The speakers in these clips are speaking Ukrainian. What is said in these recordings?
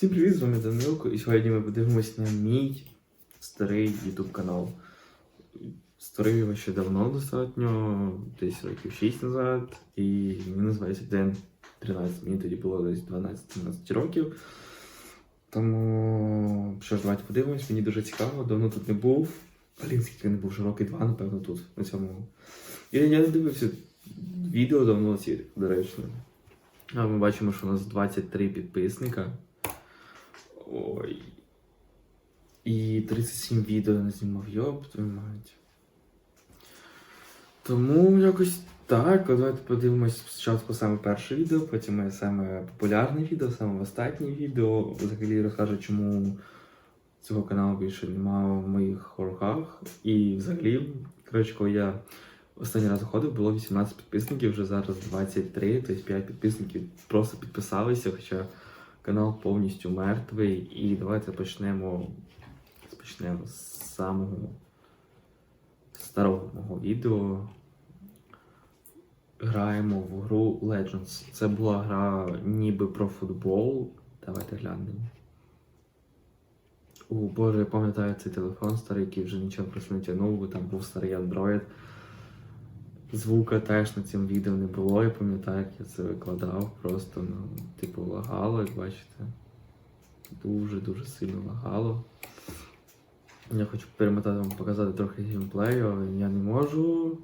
Всім привіт, з вами Данилко, і сьогодні ми подивимось на мій старий YouTube канал. Старий його ще давно достатньо, десь років 6 назад, і він називається День 13. Мені тоді було десь 12-13 років. Тому що ж, давайте подивимось, мені дуже цікаво, давно тут не був. Блін, скільки не був, вже роки два, напевно, тут, на цьому. Я, я не дивився відео давно ці, до речі. А ми бачимо, що у нас 23 підписника. Ой. І 37 відео не знімав, йоп, твою мать. Тому якось так. Давайте подивимось спочатку саме перше відео, потім моє саме популярне відео, саме останнє відео. Взагалі розкажу, чому цього каналу більше немає в моїх хорках. І взагалі, коротше, коли я останній раз заходив, було 18 підписників, вже зараз 23, тобто 5 підписників просто підписалися, хоча канал повністю мертвий. І давайте почнемо, почнемо з самого старого мого відео. Граємо в гру Legends. Це була гра ніби про футбол. Давайте глянемо. О, Боже, я пам'ятаю цей телефон старий, який вже нічого просто не тягнув, бо там був старий Android. Звука теж на цьому відео не було, я пам'ятаю, як я це викладав, просто ну, типу лагало, як бачите. Дуже-дуже сильно лагало. Я хочу перемотати вам показати трохи геймплею, але я не можу.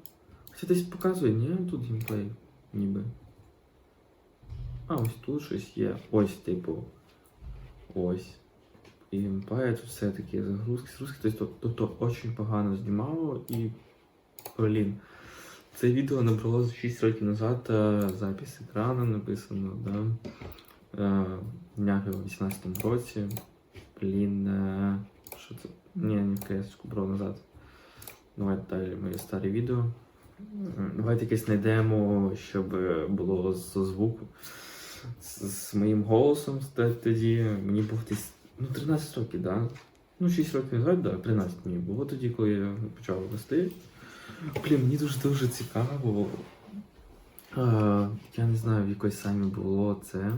Хоча десь показує, ні, тут геймплей, ніби. А, ось тут щось є. Ось, типу. Ось. І геймплей, тут все такі загрузки, загрузки. Тобто то, то, то очень погано знімало і. Блін. Це відео набрало 6 років назад е, запис екрану написано, да. Е, Днях його в 18 році. Блін, е, що це? Ні, не в КС брав назад. Давайте далі моє старе відео. Давайте якесь знайдемо, щоб було з звуку. З, з моїм голосом тоді. Мені був десь ну, 13 років, да? Ну, 6 років назад, да, 13 мені було тоді, коли я почав вести. Блін, мені дуже дуже цікаво. Е, я не знаю, в якої саме було це.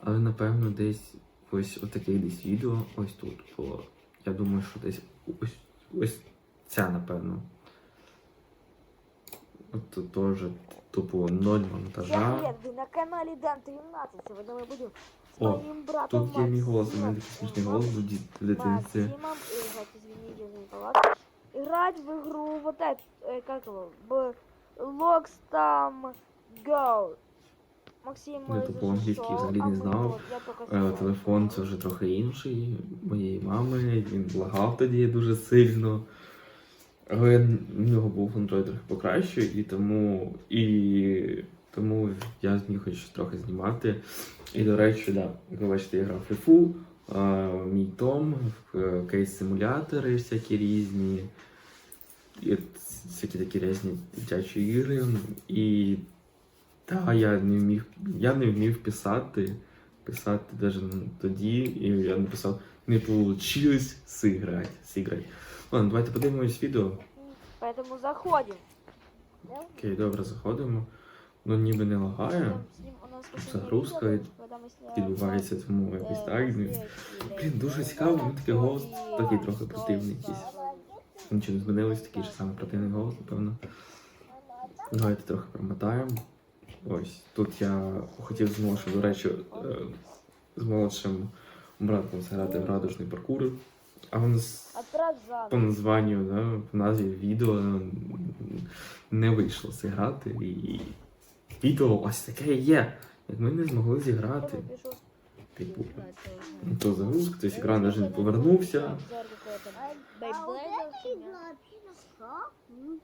Але напевно десь ось отаке десь відео ось тут було. Я думаю, що десь ось, ось ця, напевно. От тут теж тупо ноль монтажа. Привет, на канале Дан 13. Сегодня мы будем с О, моим братом Тут є мій голос, у мене такий смішний голос ді- в дитинстві. Максимом играть, извините за неполадку Играть в игру вот это, э, как его, в Locks там Go. Максим Я э, тупо по-англійськи зашел, взагалі а не мы знав. вот, я только Е, сказал. Телефон це вже трохи інший моєї мами. Він лагав тоді дуже сильно. Але в нього був Android трохи покраще, і тому і тому я зміг хоч трохи знімати. І до речі, да, як ви бачите, я грав в FIFA, е, мій Том, в е, кейс-симулятори всякі різні. І от всякі такі різні дитячі ігри. І та я не вмів, я не вмів писати. Писати навіть тоді, і я написав, не вийшло сыграть, сыграть. Ладно, давайте подивимось відео. Поэтому заходим. Да? Окей, добре, заходимо. Ну ніби не лагає, загрузка відбувається, тому якось так. ну, Блін, дуже цікаво, він такий голос такий трохи противний якийсь. Нічого не змінилось, такий ж самий противний голос, напевно. Давайте трохи промотаємо. Ось, тут я хотів з молодшим, до речі, е, з молодшим братом зграти в радужний паркур. А він з- по названню, да, по назві відео не вийшло зіграти. І відео ось таке є. Як ми не змогли зіграти. Я напишу. Типу, ну, то загрузка, тобто екран навіть не повернувся. Обзор какой-то. Бейблейдов, фигня. М,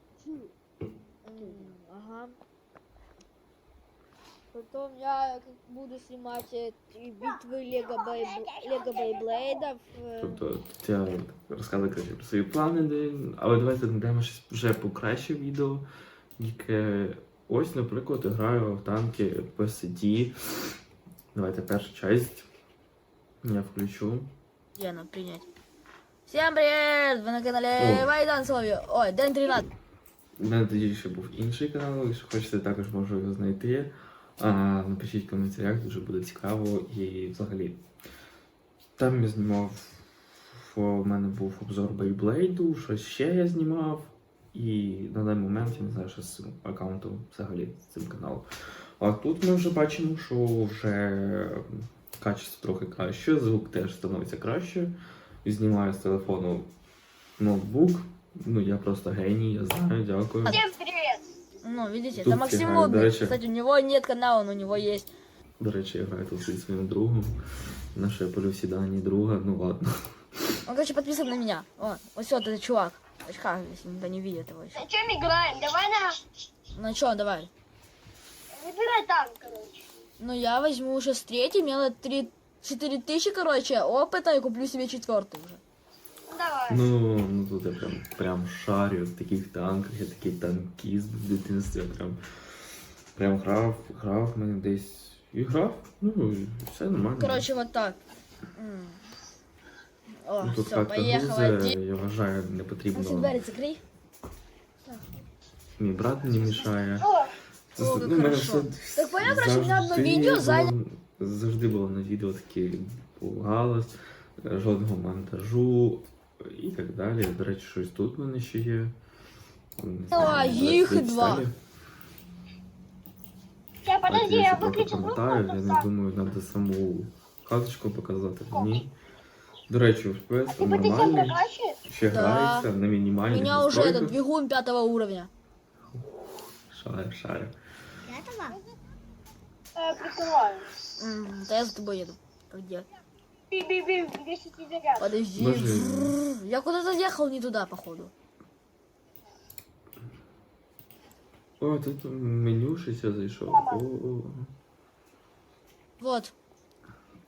Ага. Потом я как буду снимать э, и битвы Лего, Бейб... Лего Бейблейдов. э, Тобто тут я розказую коротше, про свої плани, де- але давайте знайдемо щось вже покраще відео, яке ось, наприклад, граю в танки PSD. Давайте першу часть. Я включу. Яна, принять. Всем привет! Вы на канале О. Майдан Слови. Ой, Дэн 13. У мене тоді ще був інший канал, якщо хочете, також можу його знайти. А, напишіть в коментарях, дуже буде цікаво і взагалі. Там я знімав. У мене був обзор Бейблейду, щось ще я знімав. І на даний момент я не знаю, що з цим аккаунтом взагалі з цим каналом. А тут ми вже бачимо, що вже качество трохи краще, звук теж становиться краще. І знімаю з телефону ноутбук. Ну, я просто геній, я знаю, дякую. Всем привет! Ну, видите, Тут это Максим фигня, Модный. дальше. Кстати, у него нет канала, но у него есть. До речі, я граю тут зі своїм другом. На що я полю всі дані друга, ну ладно. Он, короче, подписан на меня. О, вот все, этот чувак. В очках, если никто не видит его еще. На чем играем? Давай на... Ну что, давай. Выбирай танк, короче. Ну, я возьму уже с третьей, имела три... 4 тысячи, короче, опыта и куплю себе четвертый уже. Ну, давай. Ну, ну тут я прям, прям шарю в таких танках, я такий танкіст в дитинстві, я прям, прям грав, грав в мене десь і грав. Ну, і все нормально. Короче, вот так. М. О, ну, тут все, как-то поехала. я вважаю, не потрібно. дверь закрой. Мій брат не мішає. О, Це, О, ну, мене хорошо. все Так понял, короче, у одно завжди видео було- Завжди було на відео такий був галас, жодного монтажу і так далі. До речі, щось тут в мене ще є. Не А, знаю, їх давайте два. далі. сейчас, подожди, Давайте я ще выключу звук. я не думаю, треба саму каточку показати. Ні. До речі, FPS Ты по тысячам нормальний, прокачиваешь? ще Да. грається на У мінімальних меня уже этот настройках. двигун пятого уровня. Шарю, шарю. Э, прикрываю. М, Да я за тобой еду. Где? Би-би-би, 200 заряд. Подожди. Боже. Бррр. Я куда-то ехал не туда, походу. О, тут меню щось я зайшов. О, о, о. Вот.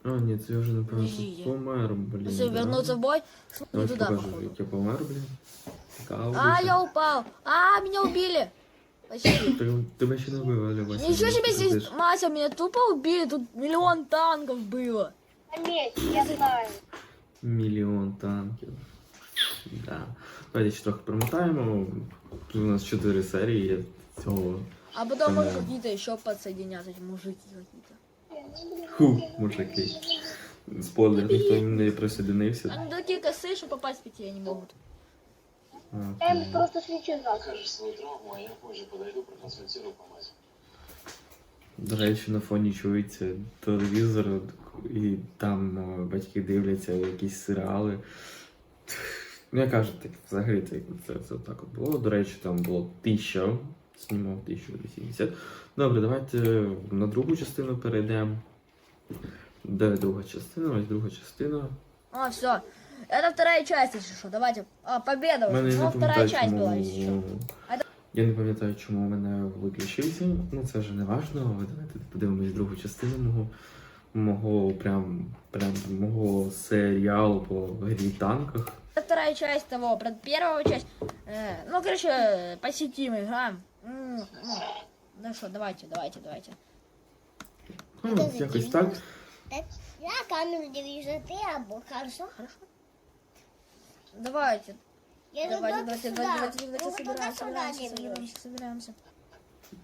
А, ні, це я вже напевно Ні-ні-ні. помер, блін. Если да. вернуться в бой, не Давайте туда, покажу, походу. як я помер, блін. Цікаво. А, дуже. я упал. А, меня убили. Почти. Ти- Тебе ще не вивели, Вася. Ничего себе ти здесь, сидиш. Мася, меня тупо убили. Тут миллион танков было. На месте, я знаю. Мільйон танків. Да. Давайте ще трохи промотаємо. Тут у нас чотири серії є цього. А потом может Понятно. какие-то еще подсоединятся, эти мужики какие-то. Ху, мужики. Спойлер, ніхто не присоединився. Они такие косые, что попасть в пяти не могут. А, Я им окей. просто свечу сразу. Покажешь свою травму, а я позже подойду, проконсультирую по мазі. До речі, на фоні чується телевізор, і там е, батьки дивляться якісь серіали. Ну, я кажу, так, взагалі це, це, це так от було. До речі, там було тисяча, знімав 1080. Добре, давайте на другу частину перейдемо. Де друга частина? Ось друга частина. А, все. Это вторая часть, если что. Давайте. А, победа. У мене уже. я Ну, не вторая пам'ятаю, часть была, чому. если что. А это- Я не пам'ятаю, чому у мене виключився. Ну це вже не важливо. але Давайте подивимось другу частину мого. Мого прям, прям мого серіалу по грі танках. Это вторая часть того, про первую часть. Э, ну, короче, по сети мы играем. М, ну, ну что, давайте, давайте, давайте. Ну, якось так. Я камеру дивлюся, ти або хорошо? Хорошо. Давайте, Я давайте, люблю давайте, сюди. давайте, давайте, давайте, Ну, собираемся, туди собираемся, сюди собираемся, собираемся.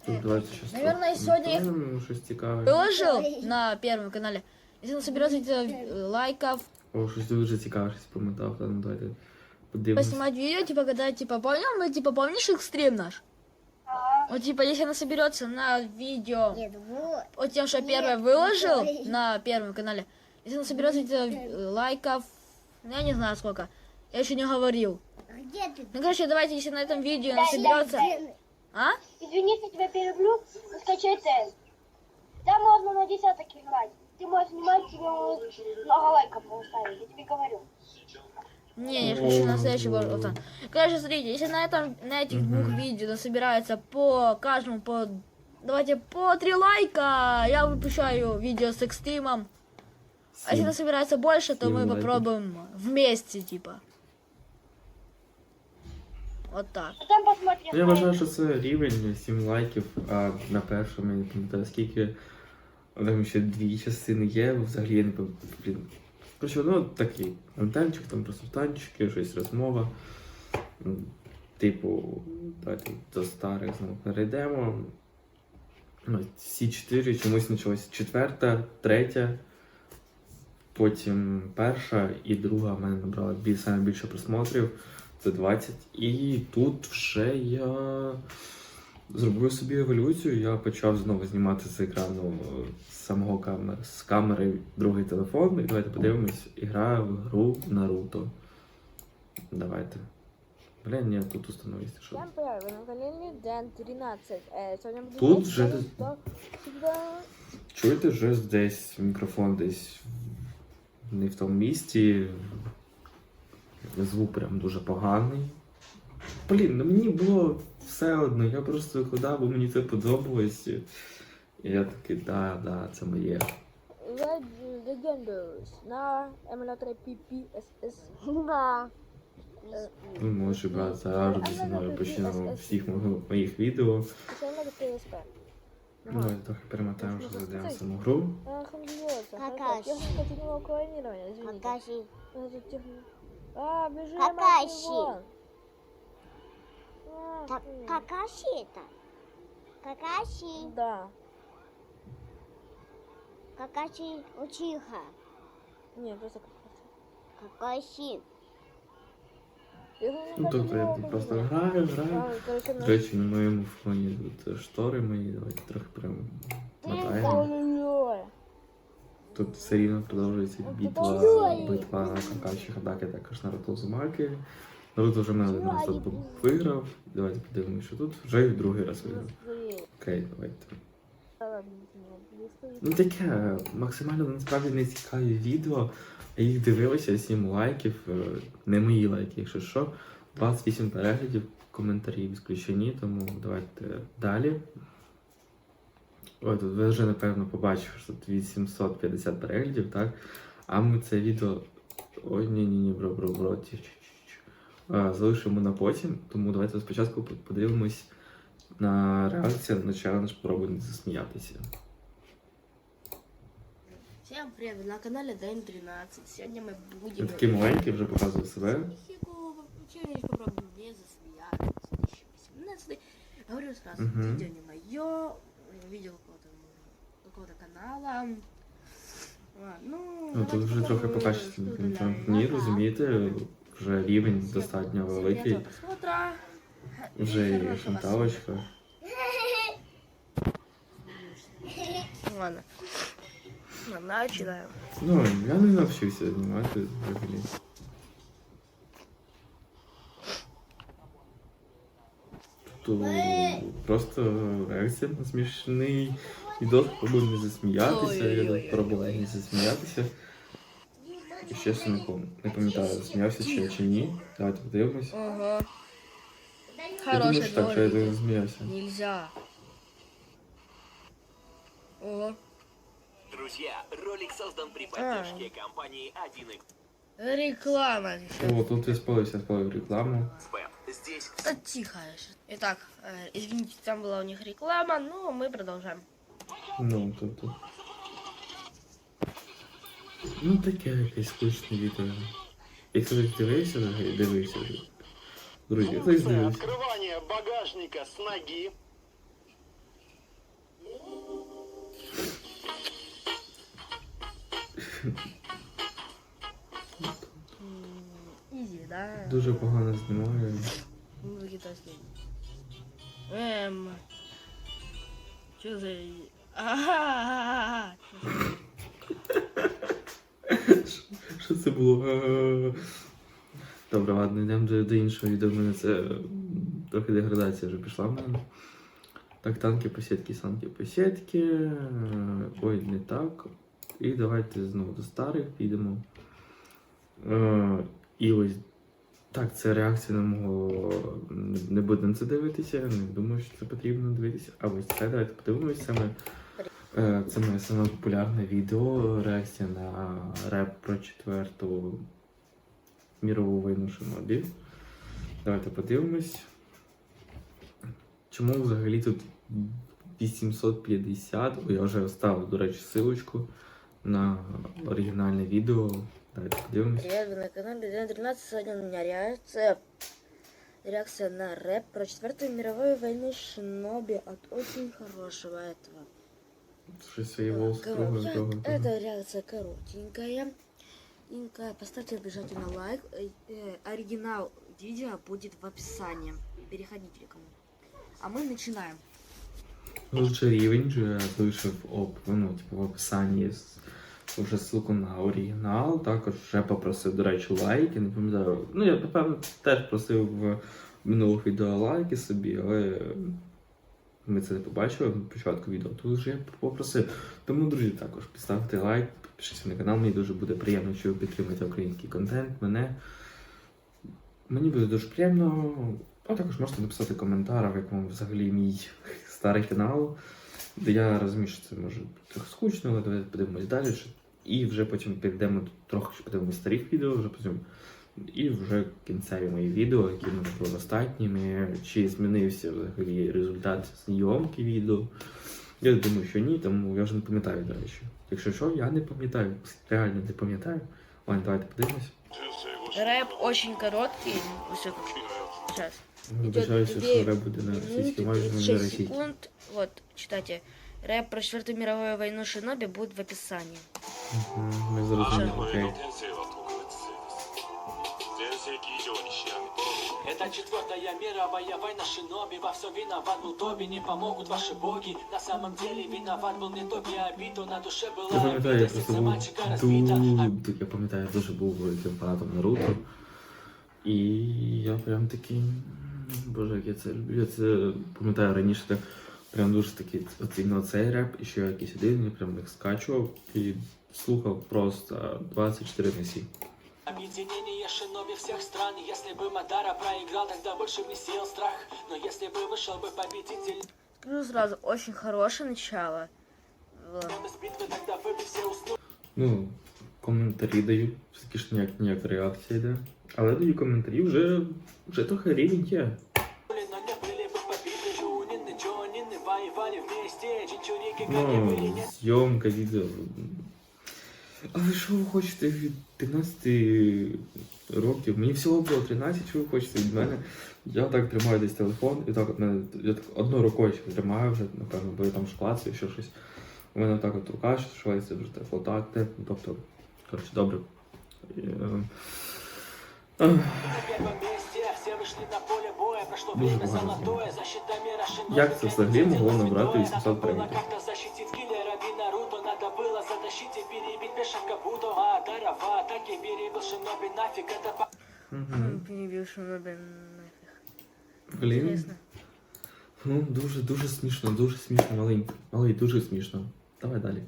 Тут давайте щось. Наверное, трохи сьогодні їх помітаємо, щось цікаве. Выложил на первом канале. Если соберется э, лайков, О, щось дуже цікаве, щось помотав. Та, Ну давайте подивимось. поснимать видео, типа, когда, типа, понял, мы, типа, помнишь экстрим наш? Вот, типа, если она соберется на видео, Ні, вот. вот тем, что я первое Нет, выложил ой. на первом канале, если она соберется э, лайков, ну, я не знаю сколько, я еще не говорил. Где ты? Ну, короче, давайте, если на этом видео она соберется... А? Извини, если тебя переблю, скачай тест. Там можно на десяток играть. Ты можешь снимать, тебе много лайков поставить, я тебе говорю. Не, я хочу настоящий вот, вот он. Короче, смотрите, если на этом, на этих двух видео насобирается по каждому по, давайте по три лайка, я выпущаю видео с экстримом. А если Сім. насобирается больше, то Семь мы лайков. попробуем вместе, типа. Вот так. Потом посмотрим. Я вважаю, що це рівень 7 лайків, а на першому я не пам'ятаю скільки. Там ще дві частини є, взагалі я не пам'ятаю. Коротше, ну такий контентчик, там просто танчики, щось розмова. Типу, давайте до старих знову перейдемо. Ну, Всі чотири чомусь почалось четверта, третя. Потім перша і друга в мене набрала бі- саме більше просмотрів. Це 20. І тут вже я зробив собі еволюцію. Я почав знову знімати з екрану е, з самого камери з камери другий телефон. І давайте подивимось. І граю в гру Наруто. Давайте. Блін, ні, тут установити, що. Всем привет, вы на канале Дэн 13. Э, сегодня буду Тут играть же в ты- Naruto. Всегда- Чуєте, вже десь мікрофон десь не в тому місці. Звук прям дуже поганий. Блін, ну мені було все одно, я просто викладав, бо мені це подобалось. І я такий, да, да, це моє. Red Legenders на эмуляторе PPSS. Ви можете брати завжди зі мною почнемо всіх мого- моїх відео. Еще надо трохи перемотаємо, що зайдемо саму гру. Какаши. Техника. А, бежим Какаши. Так. Какаши это? Какаши. Да. Какаши учиха. Не, просто какаши. Какаши. Ну, тобто я просто граю, граю. До речі, на моєму фоні тут штори мої, давайте трохи прям мотаємо. Тут все рівно продовжується Ой, битва, битва Какаші Хадаки також Наруто Узумаки. Наруто вже мене один раз тут виграв. Давайте подивимося, що тут. Вже другий раз виграв. Окей, давайте. Ну таке, максимально насправді не цікаві відео. Я їх дивилася, 7 лайків, е, не мої лайки, якщо що. 28 переглядів, коментарі відключені, тому давайте далі. Ой, тут ви вже напевно побачили, що тут 850 переглядів, так? А ми це відео. Ой, ні, ні, Залишимо на потім, тому давайте спочатку подивимось на реакцію на челендж «Пробуй не засміятися. Всем привет, на канале Дэн 13. Сегодня мы Він будем... такий маленький, вже показує себе. Хику, челлендж попробуем не засмеяться. 2018. Говорю сразу, видео не мое, видео какого-то канала. А, ну, Ну тут вже трохи мікрофон. для Ні, розумієте, вже рівень достатньо великий, вже і шанталочка. Ладно. Начинаем. Ну, я не навчився знімати взагалі. Тобто просто реакція на смішний відос, пробую не засміятися, я пробував не засміятися. І чесно не пам- не пам'ятаю, сміявся чи я чи ні. Давайте подивимось. Ага. Я думаю, Хорошая що так, що я довольно. не зміявся. Нельзя. О, Друзья, ролик создан при А. поддержке компании 1xbet. реклама. О, тут я спалився, спалив рекламу. Здесь Да тихо. Итак, э, извините, там была у них реклама, но мы продолжаем. Ну, тобто. Ну, таке якесь скучне відео. Якщо хтось дивився, взагалі, дивився. Друзі, хтось Функция дивився. открывания багажника с ноги. Изи, да? Дуже погано знімаю. Музыки то есть. Эм. Что за... Ага. Що це було? Добре, ладно, йдемо до, до іншого відео. У мене це трохи деградація вже пішла в мене. Так, танки, посітки, санки, посітки. Ой, не так. І давайте знову до старих підемо. Е, І ось. Так, це реакція на мого. Не- будемо це дивитися, не думаю, що це потрібно дивитися. А ось це давайте подивимось саме. Е, Це моє саме популярне відео, реакція на реп про четверту мірову війну Шинобі. Давайте подивимось. Чому взагалі тут 850? О, я вже вставив, до речі, силочку на оригінальне відео. Давайте подивимось. Привет, вы на канале Дэн 13. Сегодня у меня реакция... Реакция на рэп про Четвертую мировую войну Шиноби от очень хорошего этого. Щось свої волоси трогаю, Короче, трогаю. Эта реакция коротенькая. И э, поставьте обязательно лайк. Э, э, Оригинал видео будет в описании. Переходите кому. А мы начинаем. Лучше рівень же вийшов об, ну, типу, в описанні з- вже ссылку на оригінал. Також вже попросив, до речі, лайки. Не пам'ятаю. Ну, я напевно теж просив в минулих відео лайки собі, але ми це не побачили на початку відео. Тут вже попросив. Тому, друзі, також поставте лайк, підпишіться на канал. Мені дуже буде приємно, що ви підтримуєте український контент. Мене. Мені буде дуже приємно. А також можете написати коментар, як вам взагалі мій старий канал, де я розумію, що це може бути трохи скучно, але давайте подивимось далі. І вже потім перейдемо трохи подивимось старих відео, вже потім. І вже кінцеві мої відео, які ми були останніми, чи змінився взагалі результат зйомки відео. Я думаю, що ні, тому я вже не пам'ятаю, до речі. Якщо що, я не пам'ятаю, реально не пам'ятаю. Ладно, давайте подивимось. Рэп очень короткий. Все сейчас. Ре буде на російській мові, не на російській. секунд. Вот, читайте. Рэп про Четвертую мировую войну Шиноби будет в описании. Мгм, Ми зрозуміли, окей. всякие идионищами. Это четвертая мировая война шиноби Во все виноват был Тоби, не помогут ваши боги На самом деле виноват был не Тоби, а обиду на душе была Я пам'ятаю, я просто був а тут, я пам'ятаю, я дуже був великим фанатом Наруто. І я прям такий, боже, як я це люблю, я це пам'ятаю раніше так Прям дуже такий оцінив цей реп, і ще якийсь один, я прям їх скачував і слухав просто 24 на 7. Объединение шиноби всех стран Если бы Мадара проиграл, тогда больше бы сел страх Но если бы вышел бы победитель Скажу сразу, очень хорошее начало. Вот. Без битвы, тогда бы все уснули Ну, коментарі даю, все-таки ж ніяк ніяк реакція йде. Але даю коментарі вже, вже трохи рівень є. Но не были бы побиты Жунин и Джонин Воевали вместе Чинчурики, как не были, Ну, нет зйомка відео. Але що ви хочете від 13 років? Мені всього було 13, що ви хочете від мене. Я так тримаю десь телефон, і так от мене я так одною рукою ще тримаю вже, напевно, бо я там шклацаю, ще щось. У мене так от рука ще швається вже телефон так, те. Ну, тобто, коротше, добре. Е, шиноби Як це взагалі могло набрати Надо 800 было переглядів? было затащить и перебить пешек Кабуто А Дарова атаки перебил шиноби Нафиг это по- мгм. Перебил Шиноби нафиг. Блін. Интересно. Ну, дуже, дуже смішно, дуже смішно, малий. Малий, дуже смішно. Давай далі.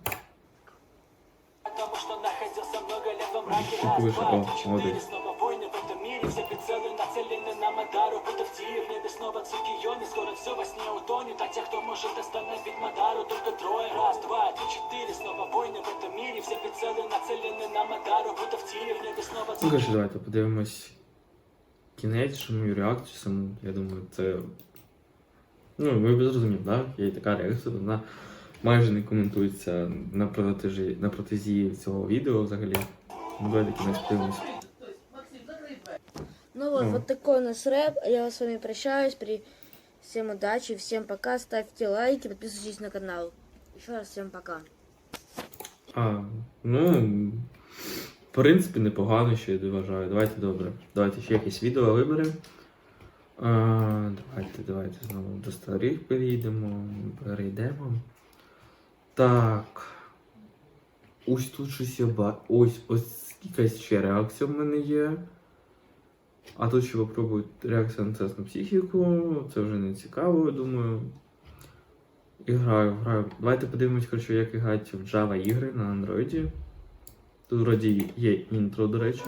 Потому что находился много лет во мраке Чуть Раз, выше. два, О, три, четыре молодец. Снова войны в этом мире Все прицелы нацелены на Мадару Будто в тире в небе снова Цукионе Скоро все во сне утонет А тех, кто может остановить Мадару Только трое Раз, два, три, четыре Снова войны в этом мире Все прицелы нацелены на Мадару Будто в тире в небе снова Ну, коротше, давайте подивимось кінець, що мою реакцію саму. Я думаю, це. Ну, ви б зрозуміли, так? Є і така реакція, вона майже не коментується на протежі, на протезі цього відео взагалі. Ну, давайте кінець подивимось. Ну вот, Ну. вот такой у нас рэп. Я с вами прощаюсь. При... Всем удачи, всем пока. Ставьте лайки, подписывайтесь на канал. Еще раз всем пока. А, ну, в принципі, непогано, що я вважаю. Давайте добре. Давайте ще якесь відео виберемо. А, давайте, давайте знову до старих перейдемо. Перейдемо. Так. Ось тут щось я бачу. Ось ось якась ще реакція в мене є. А тут ще попробую реакція на тест на психіку. Це вже не цікаво, я думаю. І граю, граю. Давайте подивимось, коротше, як грати в Java ігри на Android. Тут вроді є інтро, до речі.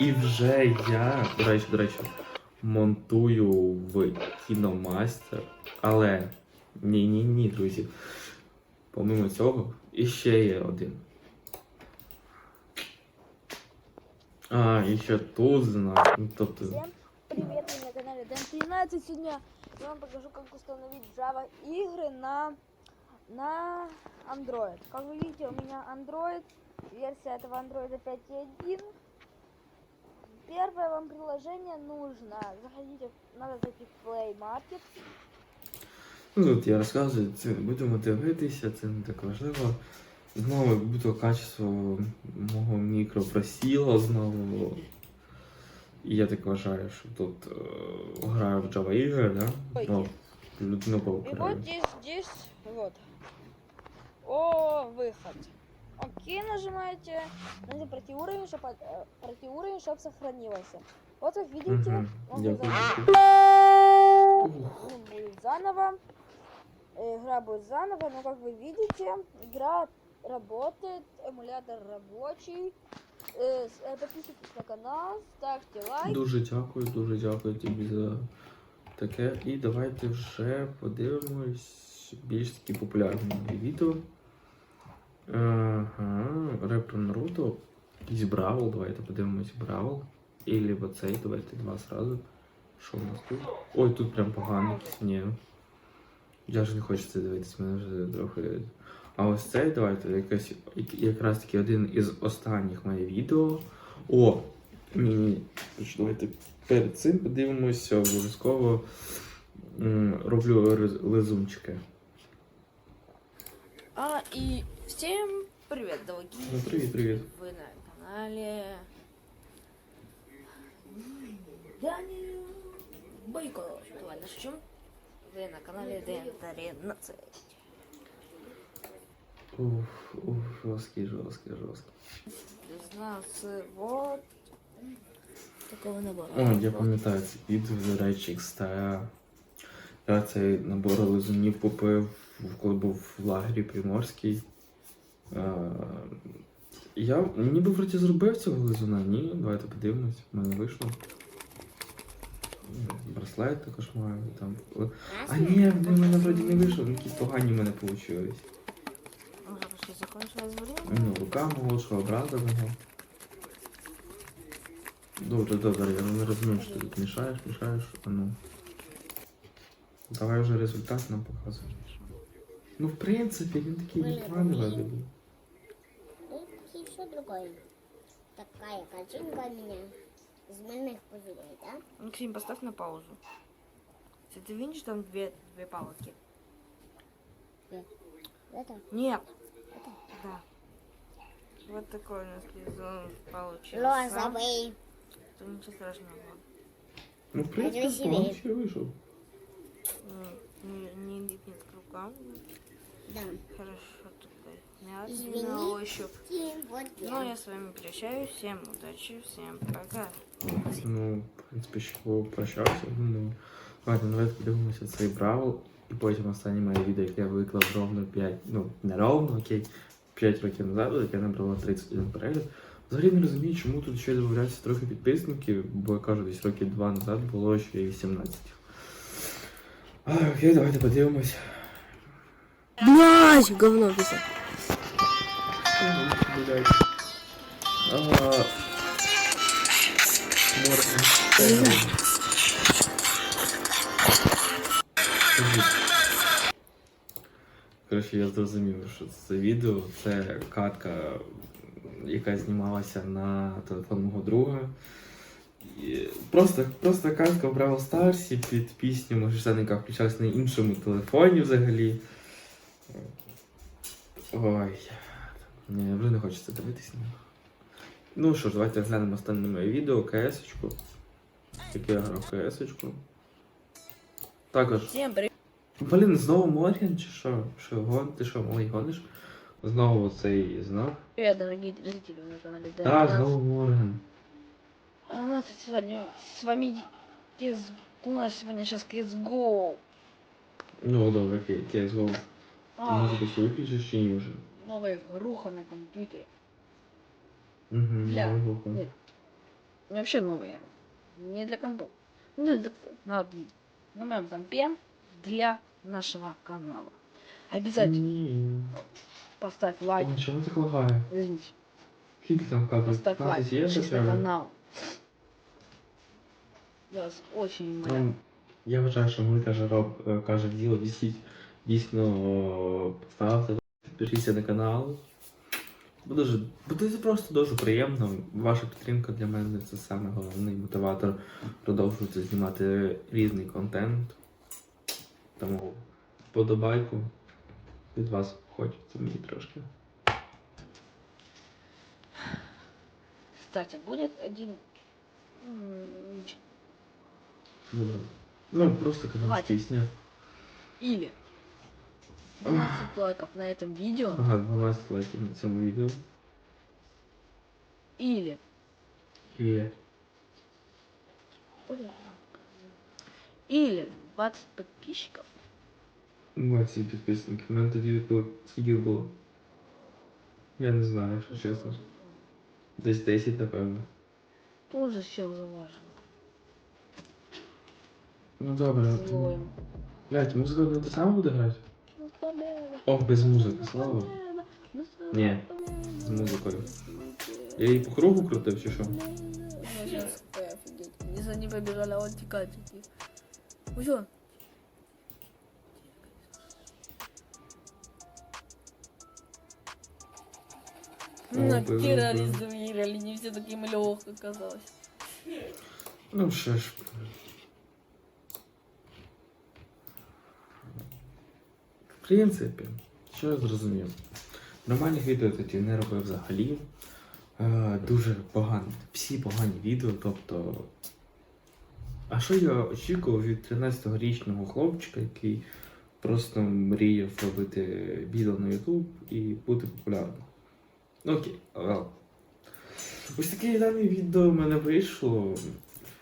І вже я, до речі, до речі, монтую в кіномастер. Але ні-ні-ні, друзі. Помимо цього, іще є один. А, і ще тут знак. Ну, тобто. Всем привет, вы на канале Дэн 13. Сегодня я вам покажу, как установить Java игры на, на Android. Как вы видите, у меня Android, версия этого Android 5.1. Первое вам приложение нужно, заходите, надо зайти в Play Market. Ну, тут я не будемо дивитися, це не так важливо. Знову як будто качество мого мікро просіло знову. І я так вважаю, що тут е, граю в Java ігри, да? Ну, людину И паука. вот здесь, здесь, вот. О, выход. Окей, нажимаете. Надо пройти уровень, чтобы пройти уровень, чтобы сохранилось. Вот как видите, Мгм. он Дякую. заново- Ух. ну, будет заново. Э, Игра будет заново, но как вы видите, игра работает, эмулятор рабочий. Э, с- э, Подписывайтесь на канал, ставьте лайк. Дуже дякую, дуже дякую тобі за таке. І давайте вже подивимось більш такі популярні мої відео. Ага, реп про Наруто. Із Бравл, давайте подивимось Бравл. І либо цей, давайте два сразу. Що у нас тут? Ой, тут прям погано якийсь. Ні. Я ж не хочу це дивитись, мене вже трохи. а ось цей давайте якась якраз таки один із останніх моїх відео. О! Ні, ні. Давайте перед цим подивимося обов'язково. Роблю лизунчики. А, и всем привет, дорогие. Ну, привіт, привіт. Вы на канале Данил Бойко. Давай начнем. Вы на канале ДН13. Уф, уф, жорсткий, жорсткий, жорсткий. Вот такого. О, я пам'ятаю це до речі, кстати. Я цей набор лизунів купив, коли був в лагері Приморський. Е, Я ніби вроді зробив цього лизуна, ні, давайте подивимось, в мене вийшло. Браслет також маю там. А ні, в мене вроді не вийшло, якісь погані в мене вийшли. Ну, рука молодшого брата мого. Добре, добре, я не розумію, що ти тут мішаєш, мішаєш, а ну. Давай вже результат нам показуй. Ну, в принципі, він такий непоганий вроде був. И все другое. Такая картинка у меня из моих пузырей, да? Максим, поставь на паузу. Если ты видишь там две, две палки. Это? Нет. Это? Да. Вот такой у нас лизун получился. Розовый. То ничего страшного. Ну, в принципі, Красивее. непогано ще вийшов. М, Не, не липнет к рукам. Да. Хорошо такой. Мягкий Извини. на ощупь. И вот Ну, я. я с вами прощаюсь. Всем удачи, всем пока. Ну, в принципі, ще прощався. Ну, ладно, давайте подивимося цей бравл. І потім останнє моє відео, яке я виклав ровно 5, ну, не ровно, окей, 5 років назад, яке набрало 31 перегляд. Взагалі не розумію, чому тут ще додається трохи підписників, бо я кажу, десь років 2 назад було ще й 18. А, окей, давайте подивимось. Блять, говно писать. Блядь. Коротше, я зрозумів, що це відео це катка, яка знімалася на телефон мого друга. І Просто, просто катка в Браво Старсі під пісню Можжена, яка включалась на іншому телефоні взагалі. Ой. Ні, вже не хочеться дивитися. Ну що ж, давайте глянемо останнє моє відео, КС-очку. Яке я грав КС-очку. Також. Блін, знову Морген чи що? Що гон? Ти що, малий гониш? Знову цей знак. Привет, дорогие зрители на канале ДН13. знову Морген. А у нас сегодня с вами Киз... У нас сегодня сейчас CSGO. Ну, добре, окей, CSGO. А, Музику ще виключиш чи ні вже? новая игруха на компьютере. Угу, Бля, новий нет. Вообще новая. Не для компа. Ну, для- на, на моем компе для нашего канала. Обязательно поставь лайк. О, чого так лагає? Извините. Скільки там кадрів? Поставь лайк. 15 Подпишись на канал. Я вас очень моля. Ну, я вважаю, що роб, е, каже діло дійсно, дійсно поставте, підпишіться на канал. Буде, буде просто дуже приємно. Ваша підтримка для мене це саме головний мотиватор продовжувати знімати різний контент. Тому подобайку від вас хочеться мені трошки. Кстати, будет один... Ну, да. ну просто канал Хватит. пісня. Или 12 лайков на этом видео. Ага, 12 лайков на цьому видео. Или... Или. Или 20 подписчиков. 20 підписників. У мене тоді було скільки було? Я не знаю, що чесно. Десь 10, напевно. Тоже все важно. Ну добре. Злоем. Блять, музика не те саме буде грати? Ну, победа, Ох, без музики, слава. Богу. победа, ну, Ні, з музикою. Я її по кругу крутив чи що? Ну, сейчас какая офигеть. Они за ним побежали, а он текает. Ну все. О, Накирались, повезло. завирали, не все таким легко оказалось. Ну що ж. В принципі, що я зрозумів. Нормальних відео тоді не робив взагалі. Е, дуже погані. Всі погані відео, тобто. А що я очікував від 13-річного хлопчика, який просто мріяв робити відео на YouTube і бути популярним? Окей, well. Ось таке дане відео в мене вийшло.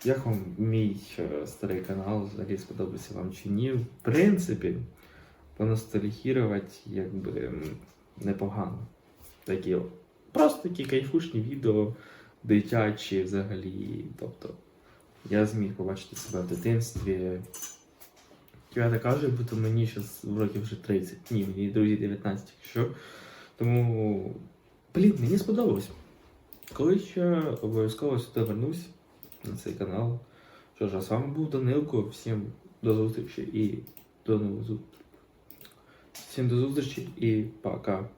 Як вам мій е, старий канал, взагалі сподобався вам чи ні? В принципі, поностальгірувати якби непогано. Такі, просто такі кайфушні відео, дитячі взагалі. Тобто, я зміг побачити себе в дитинстві. Я кажу, будто мені зараз років вже 30. Ні, мені друзі 19, якщо. Тому, блін, мені сподобалось. Колись я обов'язково сюди вернусь на цей канал. Що ж, а з вами був Данилко. Всім до зустрічі і до нових зустрічей. Всім до зустрічі і пока.